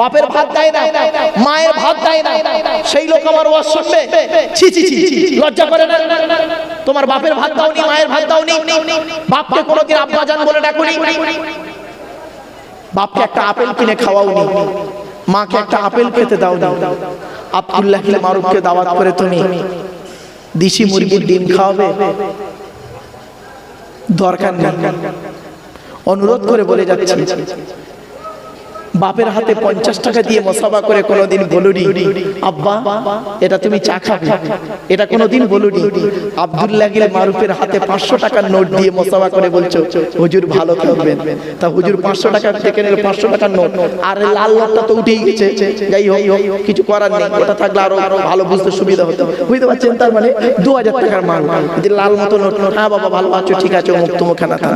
বাপের ভাত দেয় না, মায়ের ভাত দেয় না। সেই লোক আমার ওয়াজ শুনবে? ছি ছি ছি লজ্জা করে না। তোমার বাপের ভাত দাওনি, মায়ের ভাত দাওনি। বাপকে কোনোদিন আব্বা জান বলে ডাকুনি। বাপকে একটা আপেল কিনে খাওয়াওনি। মাকে একটা আপেল খেতে দাও দাও আব্দুল্লাহ মারুফকে দাওয়াত করে তুমি দিশি মুরগির ডিম খাওয়াবে? দরকার নেই। অনুরোধ করে বলে যাচ্ছি। বাপের হাতে পঞ্চাশ টাকা দিয়ে মশাবা করে কোনোদিন বলুনি, আব্বা, এটা তুমি চা খাবে। এটা কোনোদিন বলুনি। আব্দুল্লাহ গিলে মারুফের হাতে পাঁচশো টাকার নোট দিয়ে মশাবা করে বলছো, হুজুর ভালো থাকবেন। তা হুজুর পাঁচশো টাকা থেকে নিল, পাঁচশো টাকার নোট। আর লাল নোটটা তো উঠেই গেছে। যাই হোক, কিছু করার নেই। ওটা থাকলে আরও আরও ভালো বুঝতে সুবিধা হতো। বুঝতে পারছেন তার মানে দু হাজার টাকার মাল। লাল মতো নোট নোট হ্যাঁ বাবা, ভালো আছো, ঠিক আছে মুখ তো মুখে থাকা।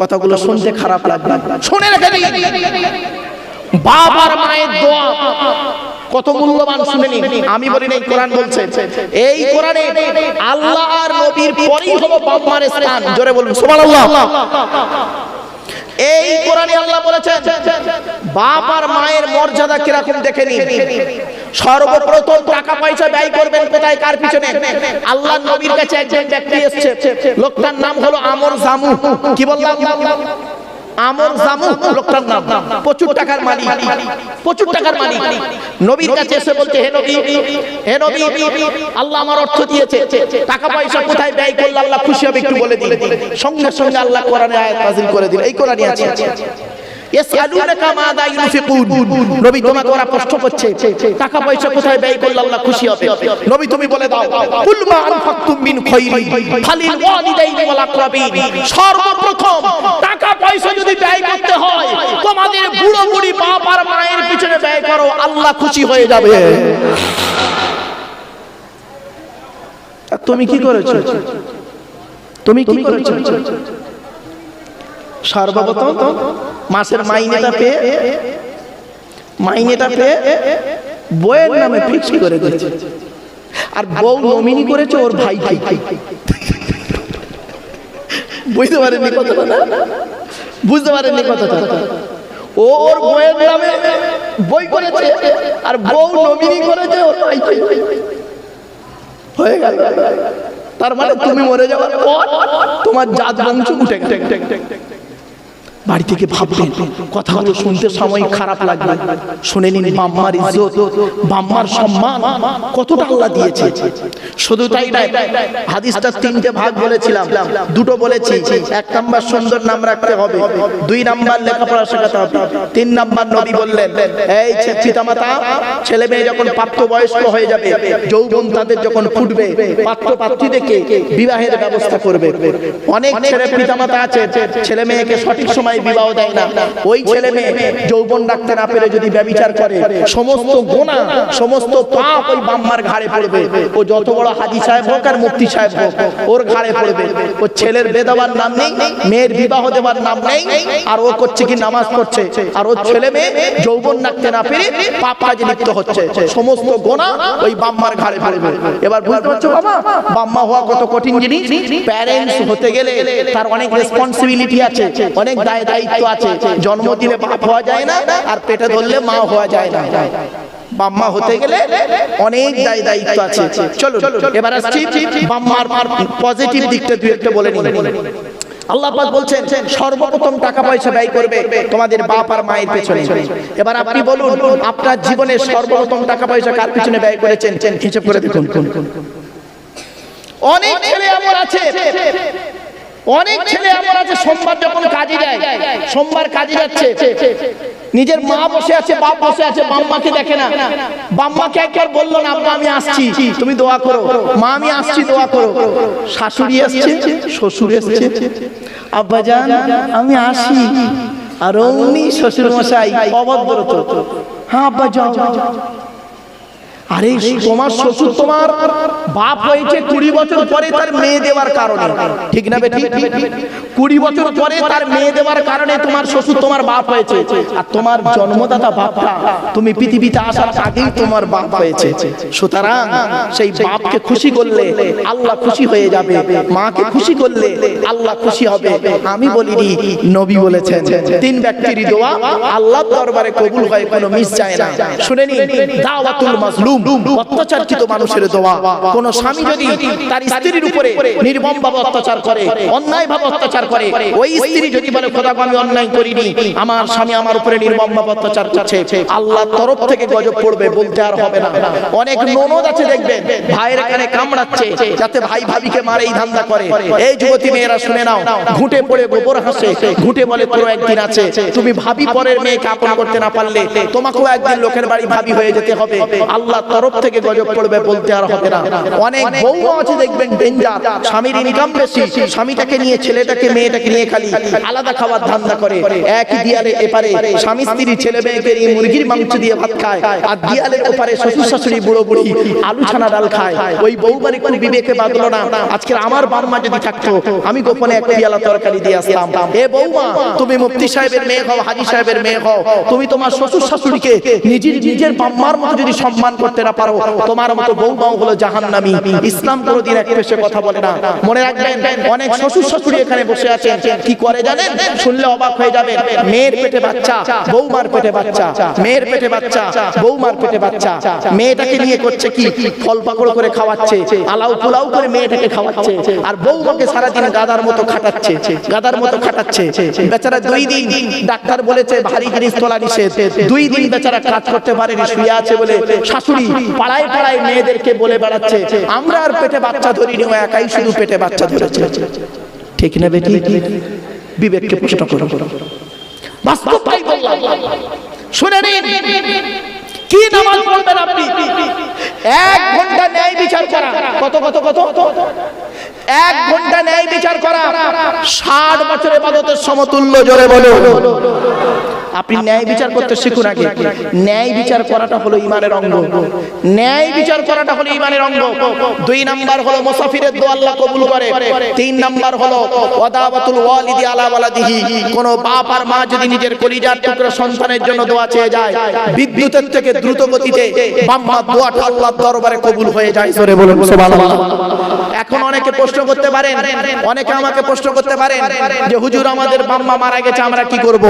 কথাগুলো শুনতে খারাপ লাগবে। শুনে রেখে দিই। বাবার মায়ের দোয়া। কত মূল্যবান শুনেনি। আমি বলি না এই কোরআন বলছে। এই কোরআনে আল্লাহ আর নবীর পরেই হলো বাপ মায়ের স্থান। জোরে বলুন সুবহানাল্লাহ। এই কোরআনে আল্লাহ বলেছেন, বাপ আর মায়ের মর্যাদা কীরকম দেখে নিন। সর্বপ্রথম টাকা পয়সা ব্যয় করবেন কোথায়, কার পিছনে? আল্লাহ নবীর কাছে একজন ব্যক্তি এসেছে। লোকটার নাম হলো আমর জামু। কি বললাম? আমর জামু লোকটার নাম। প্রচুর টাকার মালিক। প্রচুর টাকার মালিক। নবীর কাছে এসে বলতে হে নবী হে নবী, আল্লাহ আমার অর্থ দিয়েছে। টাকা পয়সা কোথায় ব্যয় করলে আল্লাহ খুশি হবে একটু বলে দিন। সঙ্গে সঙ্গে আল্লাহ কোরআনে আয়াত নাযিল করে দিল এই কোরআনই আছে। নবী টাকা পয়সা টাকা পয়সা যদি ব্যয় করতে হয় তোমাদের বুড়ো বুড়ি বাপ আর মায়ের পিছনে ব্যয় করো আল্লাহ খুশি হয়ে যাবে। তুমি কি করেছ? তুমি কি করেছ? সর্বপ্রথম মাসের মাইনেটা পেয়ে মাইনেটা পেয়ে নামে ফিক্স করে দিয়েছে। আর বউ নমিনি করেছে ওর ভাই ভাই বুঝতে পারেননি কথাটা? বুঝতে পারেননি কথাটা? ওর বইয়ের নামে বই করেছে আর বউ নমিনি করেছে হয়ে গেল। তার মানে তুমি মরে যাওয়ার পর তোমার জাত বংশ উঠে গেছে বাড়ি থেকে ভাববেন কথাগুলো শুনতে সময় খারাপ লাগবে শুনে নিন, বাম্মার ইজ্জত, বাম্মার সম্মান, কতটা আল্লাহ দিয়েছে। শুধু তাই নয়, হাদিসটা তিনটে ভাগ বলেছিলাম। দুটো বলেছি, এক নাম্বার সুন্দর নাম রাখতে হবে, দুই নাম্বার লেখাপড়া শেখাতে হবে, তিন নাম্বার নবী বললেন, এই পিতামাতা, ছেলে মেয়ে যখন প্রাপ্ত বয়স্ক হয়ে যাবে, যৌবন তাদের যখন ফুটবে পাত্র পাত্রীদেরকে বিবাহের ব্যবস্থা করবে। অনেক ছেলে পিতামাতা আছে ছেলে মেয়েকে সঠিক সময় বিবাহ দেয় না। ওই ছেলে মেয়ে যৌবন রাখতে না পেরে যদি করে, সমস্ত গোনা, সমস্ত পাপ ওই বাম্মার ঘাড়ে পড়বে। ও যত বড় হাজি সাহেব হোক আর মুফতি সাহেব হোক, ওর ঘাড়ে পড়বে। ও ছেলের বেদাবার নাম নেই, মেয়ের বিবাহ নাম নেই, আর ও করছে কি নামাজ পড়ছে? আর ওর ছেলে মেয়ে যৌবন রাখতে না পেরে লিপ্ত হচ্ছে। সমস্ত গোনা ওই বাম্মার ঘাড়ে পড়বে। এবার বুঝতে পারছ বাবা বাম্মা হওয়া কত কঠিন জিনিস? প্যারেন্টস হতে গেলে তার অনেক রেসপন্সিবিলিটি আছে, অনেক দায় দায়িত্ব আছে। জন্ম দিলে বাপ হওয়া যায় না আর পেটে ধরলে মা হওয়া যায় না। বাম্মা হতে গেলে অনেক দায় দায়িত্ব আছে। চলো এবার আসছি বাম্মার পজিটিভ দিকটা দুই একটা বলে নিন আল্লাহ পাক বলছেন, সর্বপ্রথম টাকা পয়সা ব্যয় করবে তোমাদের বাপ আর মায়ের পেছনে। এবার আপনি বলুন, আপনার জীবনে সর্বপ্রথম টাকা পয়সা কার পিছনে ব্যয় করেছেন? হিসেব করে দেখুন। অনেক ছেলে এমন আছে অনেক ছেলে এমন আছে সোমবার যখন কাজে যায় সোমবার কাজে যাচ্ছে। নিজের মা বসে আছে বাপ বসে আছে বাম্মাকে দেখে না। বাম্মাকে একবার বলল না আব্বা আমি আসছি। তুমি দোয়া করো। মা আমি আসছি দোয়া করো। শাশুড়ি আসছে শ্বশুর এসছে। আব্বা জান আমি আসি আর অমনি শ্বশুর মশাই অভদ্র তো হ্যাঁ আব্বা যাও। আরে তোমার শ্বশুর তোমার বাপ হয়েছে কুড়ি বছর পরে তার মেয়ে দেওয়ার কারণে। ঠিক না বেটি কুড়ি বছর পরে তার মেয়ে দেওয়ার কারণে তোমার শ্বশুর তোমার বাপ হয়েছে। আর তোমার জন্মদাতা বাপটা তুমি পৃথিবীতে আসার আগেই তোমার বাপ হয়েছে। সুতরাং সেই বাপকে খুশি করলে আল্লাহ খুশি হয়ে যাবে। মাকে খুশি করলে আল্লাহ খুশি হবে। আমি বলিনি নবী বলেছেন তিন ব্যক্তির দোয়া আল্লাহ দরবারে কবুল হয় কোনো মিস যায় না। শুনে নিন দাওয়াতুল মাজলুম। অত্যাচারকৃত মানুষের দোয়া। কোন স্বামী যদি তার স্ত্রীর উপরে নির্মম ভাবে অত্যাচার করে অন্যায় ভাবে অত্যাচার করে ওই স্ত্রী যদি বলে খোদা আমি অন্যায় করিনি আমার স্বামী আমার উপরে নির্মম ভাবে অত্যাচার করছে আল্লাহ তরফ থেকে গজব পড়বে বলতে আর হবে না। অনেক ননদ আছে দেখবেন ভাইয়ের এখানে কামড়াচ্ছে যাতে ভাই ভাবিকে মারে এই ধান্দা করে। এই যুবতী মেয়েরা শুনে নাও ঘুটে পড়ে গোবর হাসে ঘুটে বলে তোর একদিন আছে তুমি ভাবি পরের মেয়েকে আপন করতে না পারলে তোমাকেও একদিন লোকের বাড়ি ভাবি হয়ে যেতে হবে। আল্লাহ তরফ থেকে গজব পড়বে বলতে আর হবে না। অনেক বউ আছে, দেখবেন ডেঞ্জার স্বামীর ইনকাম বেশি। স্বামীটাকে নিয়ে, ছেলেটাকে, মেয়েটাকে নিয়ে খালি আলাদা খাবার ধান্দা করে। একই দিয়ালে এপারে স্বামী, স্ত্রী, ছেলে মেয়েকে নিয়ে মুরগির মাংস দিয়ে ভাত খায়। আর দিয়ালের ওপারে শ্বশুর, শাশুড়ি, বুড়ো, বুড়ি আলু ছানা, ডাল খায়। ওই বউ বাড়ি কোন বিবেকে বাঁধলো না। আজকে আমার বার্মা যদি থাকতো, আমি গোপনে এক পিয়ালা তরকারি দিয়ে আসতাম। এ বৌমা তুমি মুফতি সাহেবের মেয়ে হও, হাজি সাহেবের মেয়ে হও। তুমি তোমার শ্বশুর, শাশুড়িকে নিজের নিজের বাম্মার মতো যদি সম্মান করতে না পারো, তোমার মতো বৌমাও হলো জাহান্নামী। ইসলাম কোনোদিন এক পেশে কথা বলে না। মনে রাখবেন, অনেক শ্বশুর শাশুড়ি এখানে বসে আছেন। কি করে জানেন? শুনলে অবাক হয়ে যাবেন। মেয়ের পেটে বাচ্চা, বৌমার পেটে বাচ্চা, মেয়ের পেটে বাচ্চা, বৌমার পেটে বাচ্চা। মেয়েটাকে নিয়ে করছে কি? ফল পাকড় করে খাওয়াচ্ছে, আলাউ পোলাও করে মেয়েটাকে খাওয়াচ্ছে, আর বৌমাকে সারাদিন গাদার মতো খাটাচ্ছে, গাদার মতো খাটাচ্ছে। বেচারা দুই দিন ডাক্তার বলেছে, ভারী জিনিস তোলা নিষেধ। দুই দিন বেচারা কাজ করতে পারেনি, শুয়ে আছে বলে শাশুড়ি পাড়ায় পাড়ায় মেয়েদেরকে বলে বেড়াচ্ছে, আমরা আর পেটে বাচ্চা ধরিনি, ও একাই শুধু পেটে বাচ্চা ধরেছে। ঠিক না বেটি? বিবেককে প্রশ্ন করো। শুনে নিন, কি নামাজ পড়বেন আপনি? এক ঘণ্টা ন্যায় বিচার করা। কত কত কত? এক ঘণ্টা ন্যায় বিচার করা। ষাট বছরের ইবাদতের সমতুল্য জোরে বলো আপনি ন্যায় বিচার করতে শিখুন আগে। ন্যায় বিচার করাটা হলো ইমানের অঙ্গ। ন্যায় বিচার করাটা হলো ইমানের অঙ্গ। দুই নাম্বার হলো মুসাফিরের দোয়া আল্লাহ কবুল করে। তিন নাম্বার হলো ওয়াদাবাতুল ওয়ালিদি আলা ওয়ালাদিহি। কোন বাপ আর মা যদি নিজের কলিজার টুকরা সন্তানের জন্য দোয়া চেয়ে যায় বিদ্যুতের থেকে দ্রুত গতিতে বাম্মা দোয়াটা আল্লাহর দরবারে কবুল হয়ে যায়। জোরে বলুন সুবহানাল্লাহ। এখন অনেকে প্রশ্ন করতে পারেন অনেকে আমাকে প্রশ্ন করতে পারেন যে হুজুর আমাদের বাম্মা মারা গেছে আমরা কি করব?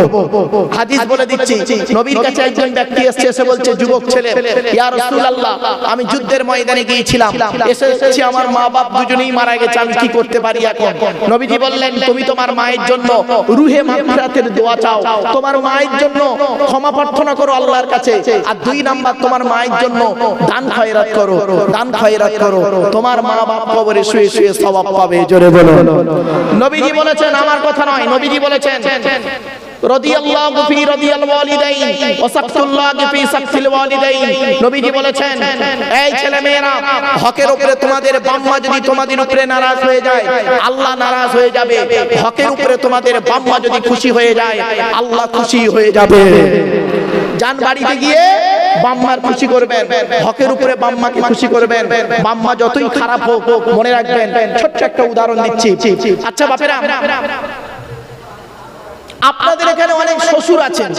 হাদিস বলে দিচ্ছি নবীর কাছে একজন ব্যক্তি এসেছে এসে বলছে যুবক ছেলে ইয়া রাসূলুল্লাহ আমি যুদ্ধের ময়দানে গিয়েছিলাম এসে এসেছি আমার মা বাপ দুজনেই মারা গেছে আমি কি করতে পারি এখন? নবীজি বললেন তুমি তোমার মায়ের জন্য রুহে মাগফিরাতের দোয়া চাও তোমার মায়ের জন্য ক্ষমা প্রার্থনা করো আল্লাহর কাছে আর দুই নাম্বার তোমার মায়ের জন্য দান খয়রাত করো দান খয়রাত করো তোমার মা বাপ কবরে শুয়ে শুয়ে সওয়াব পাবে, জোরে বলো নবীজি বলেছেন, আমার কথা নয়, নবীজি বলেছেন হকের উপরে তোমাদের যদি খুশি হয়ে যায়, আল্লাহ খুশি হয়ে যাবে। যান বাড়িতে গিয়ে বাম্মার খুশি করবেন, হকের উপরে বাম্মাকে খুশি করবেন। বাম্মা যতই খারাপ হোক, মনে রাখবেন, ছোট্ট একটা উদাহরণ দিচ্ছি। আচ্ছা বাপেরা, আপনাদের এখানে অনেক শ্বশুর আছেন।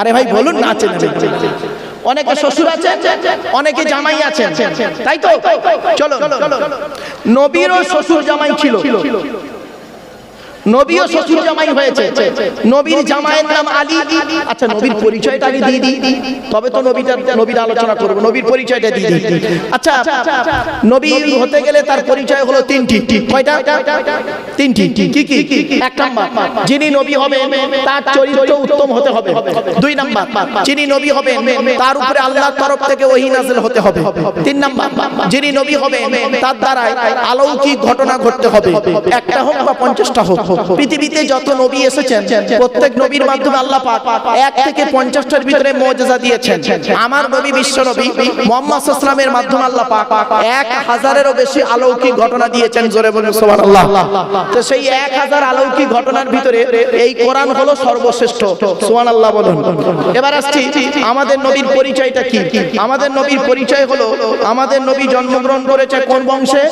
আরে ভাই, বলুন না, আছেন অনেকে শ্বশুর আছে অনেকে জামাই আছে তাই তো? চলো নবীরও শ্বশুর জামাই ছিল। নবীও শ্বশুর জামাই হয়েছে। নবীর জামাইয়ের নাম আলী। আচ্ছা নবীর পরিচয়টা আগে দিয়ে দিই। তবে তো নবীটা নবীর আলোচনা করব। নবীর পরিচয়টা দিয়ে দিই। আচ্ছা নবী হতে গেলে তার পরিচয় হলো তিনটি। কয়টা? তিনটি। কি কি? এক নাম্বার। যিনি নবী হবেন তার চরিত্র উত্তম হতে হবে। দুই নাম্বার। যিনি নবী হবেন তার উপরে আল্লাহর তরফ থেকে ওহী নাযিল হতে হবে। তিন নাম্বার। যিনি নবী হবেন তার দ্বারা অলৌকিক ঘটনা ঘটতে হবে। একটা হোক বা পঞ্চাশটা হোক পৃথিবীতে যত নবী এসেছেন, প্রত্যেক নবীর মাধ্যমে আল্লাহ পাক এক থেকে পঞ্চাশটার ভিতরে মর্যাদা দিয়েছেন। আমার নবী বিশ্ব নবী মোহাম্মদ ইসলামের মাধ্যমে আল্লাহ পাক এক হাজারেরও বেশি অলৌকিক ঘটনা দিয়েছেন, জোরে বলুন, সুবহানাল্লাহ। তো সেই এক হাজার অলৌকিক ঘটনার ভিতরে এই কোরআন হলো সর্বশ্রেষ্ঠ। সুবহানাল্লাহ বলুন। এবার আসছি, আমাদের নবীর পরিচয়টা কি? আমাদের নবীর পরিচয় হলো, আমাদের নবী জন্মগ্রহণ করেছে কোন বংশে?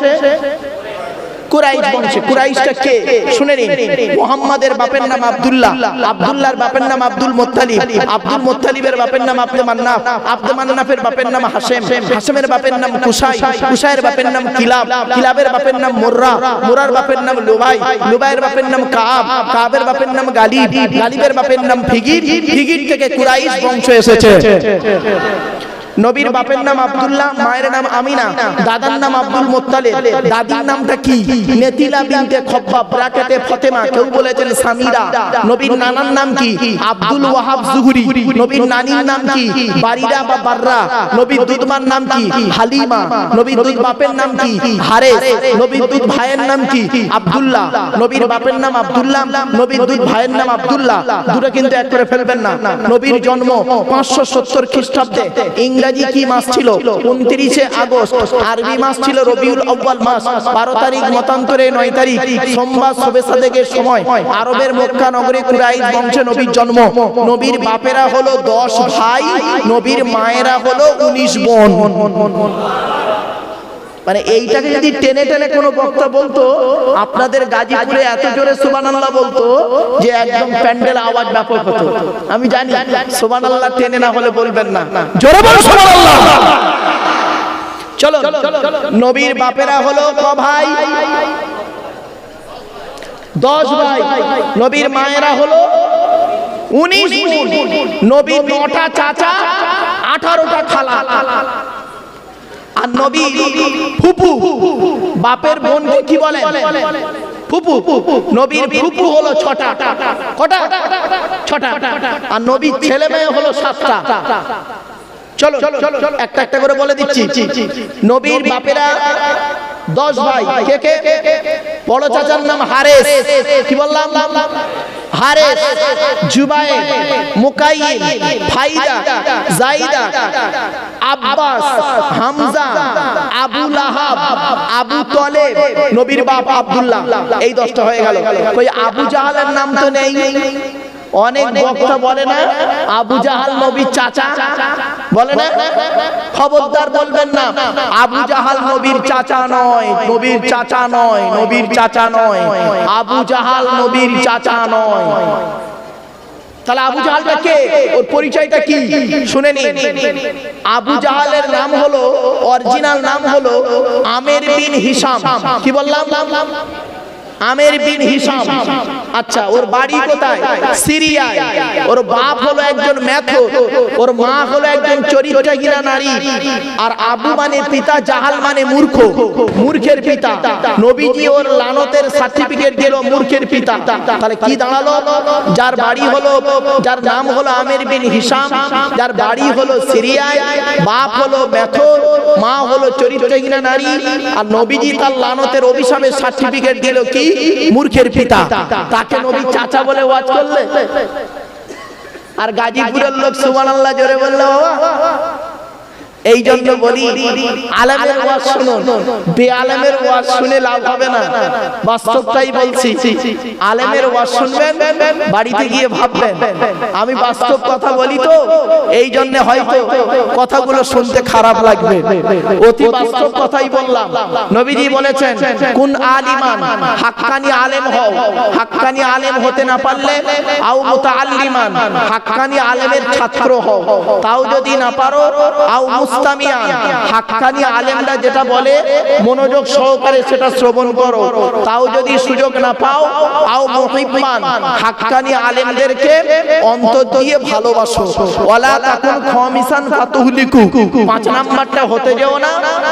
কুরাইশ বংশে কুরাইশটা কে শুনে নিন মোহাম্মদের বাপের নাম আব্দুল্লাহ আব্দুল্লাহর বাপের নাম আব্দুল মুত্তালিব আব্দুল মুত্তালিবের বাপের নাম আব্দুল মান্নাফ আব্দুল মান্নাফের বাপের নাম হাশেম হাশেমের বাপের নাম কুসাই কুসাইয়ের বাপের নাম কিলাব কিলাবের বাপের নাম মুর্রা মুরার বাপের নাম লুবাই লুবাইয়ের বাপের নাম কাব কাবের বাপের নাম গালিব গালিবের বাপের নাম ফিগির ফিগির থেকে কুরাইশ বংশ এসেছে নবীর বাপের নাম আব্দুল্লাহ, মায়ের নাম আমিনা, দাদার নাম আব্দুল মোত্তালেব। দাদির নামটা কি? নেতিলা বিনতে খব্বাব ব্র্যাকেটে ফতেমা, কেউ বলেছেন সামিরা। নবীর নানার নাম কি? আব্দুল ওয়াহাব জুহরি। নবীর নানির নাম কি? বারিরা বা বাররা। নবীর দুধমার নাম কি? হালিমা। নবীর দুধ বাপের নাম কি? হারেস। নবীর দুধ ভাইয়ের নাম কি? আব্দুল্লাহ। নবীর বাপের নাম আব্দুল্লাহ। নবীর দুধ ভাইয়ের নাম আব্দুল্লাহ। দুটো কিন্তু এক করে ফেলবেন না। নবীর জন্ম পাঁচশো সত্তর খ্রিস্টাব্দে ইংরেজি কি মাস ছিল? উনত্রিশে আগস্ট। আরবি মাস ছিল রবিউল আব্বাল মাস। বারো তারিখ মতান্তরে নয় তারিখ। সোমবার শুভেচ্ছা সাদেকের সময়। আরবের মক্কা নগরে কুরাইশ বংশে নবীর জন্ম। নবীর বাপেরা হলো দশ ভাই, নবীর মায়েরা হলো উনিশ বোন। মানে এইটাকে যদি টেনে টেনে কোনো বক্তা বলতো আপনাদের গাজীপুরে এত জোরে সুবহানাল্লাহ বলতো যে একদম প্যান্ডেল আওয়াজ ব্যাপক হতো। আমি জানি সুবহানাল্লাহ টেনে না হলে বলবেন না। জোরে বল সুবহানাল্লাহ। চলো নবীর বাপেরা হলো ক ভাই? দশ ভাই। নবীর মায়েরা হলো উনিশ নবীর নটা চাচা আঠারোটা খালা। আর নবী ফুপু, বাপের বোনকে কি বলে ফুপু, নবীর ফুপু হলো ছটা। কটা? ছটা। আর নবীর ছেলে মেয়ে হলো সাতটা। চলো। একটা একটা করে বলে দিচ্ছি। নবীর বাপেরা দশ ভাই। কে কে? বড় চাচার নাম হারেস। কি বললাম? Hares Zubair Muqaim Faida, Zaida, Abbas, Hamza, Abu Lahab, Abu Talib, নবীর বাপ আব্দুল্লাহ, এই দশটা হয়ে গেল। কই আবু জাহালের নাম তো নেই। অনেক বক্তা বলে না আবু জাহাল নবীর চাচা। বলে না? খবরদার বলবেন না আবু জাহাল নবীর চাচা নয় নবীর চাচা নয় নবীর চাচা নয় আবু জাহাল নবীর চাচা নয়। তাহলে আবু জাহালটা কে? ওর পরিচয়টা কি? শুনে নিন। আবু জাহালের নাম হলো অরিজিনাল নাম হলো আমের বিন হিসাম। কি বললাম? আমের বিন হিসাম। আচ্ছা ওর বাড়ি কোথায়? সিরিয়ায়। ওর বাপ হলো একজন ম্যাথো ওর মা হলো একজন চরিত্রহীনা নারী। আর আবু মানে পিতা জাহাল মানে মূর্খ। মূর্খের পিতা। নবীজি ওর লানতের সার্টিফিকেট দিল মূর্খের পিতা। তাহলে কি দাঁড়াল? যার বাড়ি হলো যার নাম হলো আমের বিন হিসাম। যার বাড়ি হলো সিরিয়ায়। বাপ হলো ম্যাথো মা হলো চরিত্রহীনা নারী। আর নবীজি তার লানতের অভিশাপের সার্টিফিকেট দিল কি মূর্খের পিতা। তাকে নবী চাচা বলে ওয়াজ করলে। আর গাজীপুরের লোক সুবহানাল্লাহ জোরে বললে বাবা এই জন্য বলি আলেমের ওয়াজ শুনুন। বেআলেমের ওয়াজ শুনে লাভ হবে না। বাস্তবটাই বলছি। আলেমের ওয়াজ শুনবেন বাড়িতে গিয়ে ভাববেন। আমি বাস্তব কথা বলি তো এই জন্য হয়তো কথাগুলো শুনতে খারাপ লাগবে। অতি বাস্তব কথাই বললাম। নবীজি বলেছেন কোন আলিমান হাক্কানি আলেম হও। হাক্কানি আলেম হতে না পারলে আও মুতাআল্লিমান হাক্কানি আলেমের ছাত্র হও। তাও যদি না পারো আও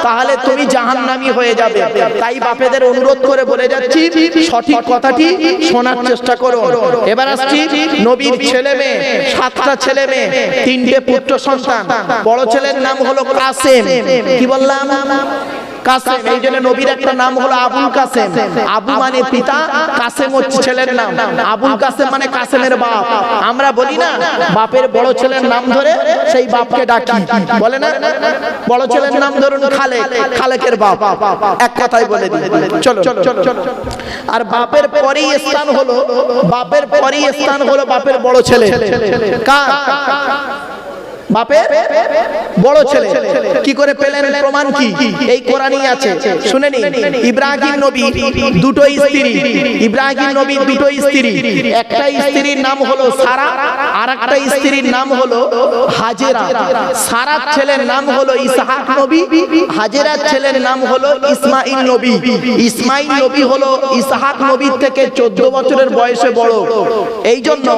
তাহলে তুমি জাহান্নামী হয়ে যাবে। তাই বাপেদের অনুরোধ করে বলে যাচ্ছি, সঠিক কথাটি শোনার চেষ্টা করো। এবার আসছি নবীর ছেলে মেয়ে, সাতটা ছেলে মেয়ে, তিনটে পুত্র সন্তান। বড় ছেলের নাম হলো কাসেম। কি বললাম? কাসেম, এই জন্য নবীর একটা নাম হলো আবুল কাসেম। আবু মানে পিতা, কাসেম হচ্ছে ছেলের নাম। আবুল কাসেম মানে কাসেমের বাপ। আমরা বলি না, বাপের বড় ছেলের নাম ধরে সেই বাপকে ডাকি। বলে না? বড় ছেলের নাম ধরুন খালেক। খালেকের বাপ। এক কথাই বলে দিই। চলো আর বাপের পরেই স্থান হলো, বাপের পরেই স্থান হলো বাপের বড় ছেলে। কার? ইব্রাহিম একটা আর একটা ছেলের নাম হলো নবী, হাজেরার ছেলের নাম হলো ইসমাইল নবী। ইসমাইল নবী নবীর থেকে চোদ্দ বছরের বয়সে বড়। এই জন্য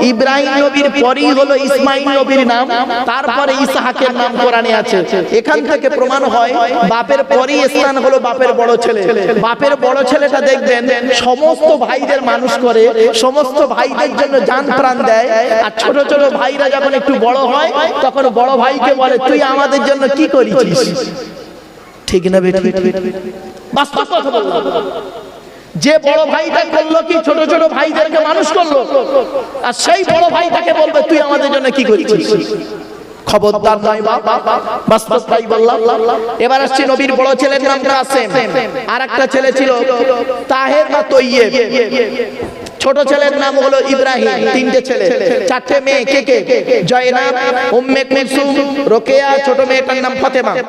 ইব্রাহিম নবীর পরেই হলো ইসমাইল নবীর নাম। তারপরে ইসহাকের নাম কোরআনে আছে। এখান থেকে প্রমাণ হয় বাপের পরেই স্থান হলো বাপের বড় ছেলে। বাপের বড় ছেলেটা দেখবেন সমস্ত ভাইদের মানুষ করে সমস্ত ভাইদের জন্য জান প্রাণ দেয়। আর ছোট ছোট ভাইরা যখন একটু বড় হয় তখন বড় ভাইকে বলে তুই আমাদের জন্য কি করেছিস? ঠিক না বেটি বাস্তব কথা বললাম যে বড় ভাইটা করল কি ছোট ছোট ভাইদেরকে মানুষ করল? আর সেই বড় ভাইটাকে বলবে, তুই আমাদের জন্য কি করেছিস? খবরদার নয় বাস্তব তাই বললাম, এবার আসছে নবীর বড় ছেলের নাম কাসেম। আর একটা ছেলে ছিল তাহের বা তৈয়েব। ছোট ছেলের নাম হলো ইব্রাহিম, তিনটে ছেলে। চারটে মেয়ে, কে কে? জয়নাব, উম্মে কুলসুম, রোকেয়া, ছোট মেয়েটার নাম ফাতেমা।